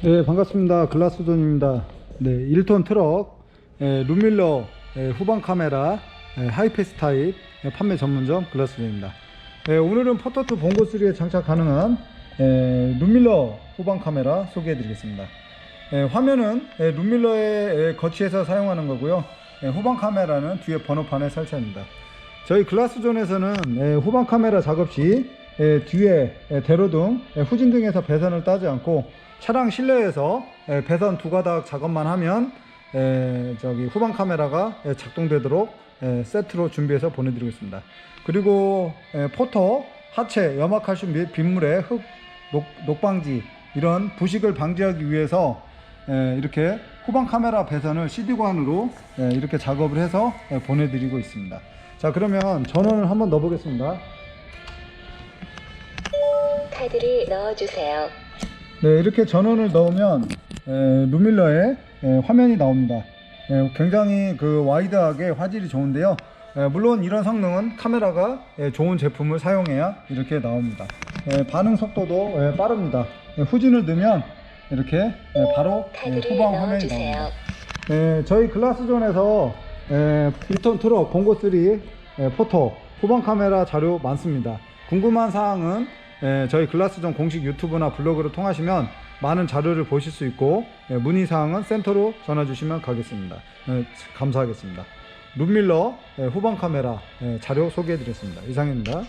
네, 반갑습니다. 글라스존입니다. 네, 1톤 트럭, 에, 룸밀러 에, 후방 카메라, 에, 하이패스 타입 에, 판매 전문점 글라스존입니다. 에, 오늘은 포토2 봉고3에 장착 가능한 에, 룸밀러 후방 카메라 소개해 드리겠습니다. 에, 화면은 에, 룸밀러에 에, 거치해서 사용하는 거고요. 에, 후방 카메라는 뒤에 번호판에 설치합니다. 저희 글라스존에서는 에, 후방 카메라 작업 시 에, 뒤에 에, 대로등, 에, 후진 등에서 배선을 따지 않고 차량 실내에서 에, 배선 두 가닥 작업만 하면 에, 저기 후방 카메라가 에, 작동되도록 에, 세트로 준비해서 보내드리고 있습니다. 그리고 에, 포터, 하체, 염화칼슘 및 빗물의 흙 녹, 녹방지 이런 부식을 방지하기 위해서 에, 이렇게 후방 카메라 배선을 CD관으로 에, 이렇게 작업을 해서 에, 보내드리고 있습니다. 자 그러면 전원을 한번 넣어보겠습니다. 카드를 넣어주세요. 네, 이렇게 전원을 넣으면 에, 루밀러에 에, 화면이 나옵니다. 에, 굉장히 그 와이드하게 화질이 좋은데요. 에, 물론 이런 성능은 카메라가 에, 좋은 제품을 사용해야 이렇게 나옵니다. 에, 반응 속도도 에, 빠릅니다. 에, 후진을 넣으면 이렇게 에, 바로 에, 후방 화면이. 나옵니다. 네, 저희 글라스존에서 에, 1톤 트럭 봉고3 에, 포토 후방 카메라 자료 많습니다. 궁금한 사항은 에, 저희 글라스존 공식 유튜브나 블로그를 통하시면 많은 자료를 보실 수 있고 에, 문의 사항은 센터로 전화 주시면 가겠습니다. 에, 감사하겠습니다. 룸밀러 에, 후방 카메라 에, 자료 소개해 드렸습니다. 이상입니다.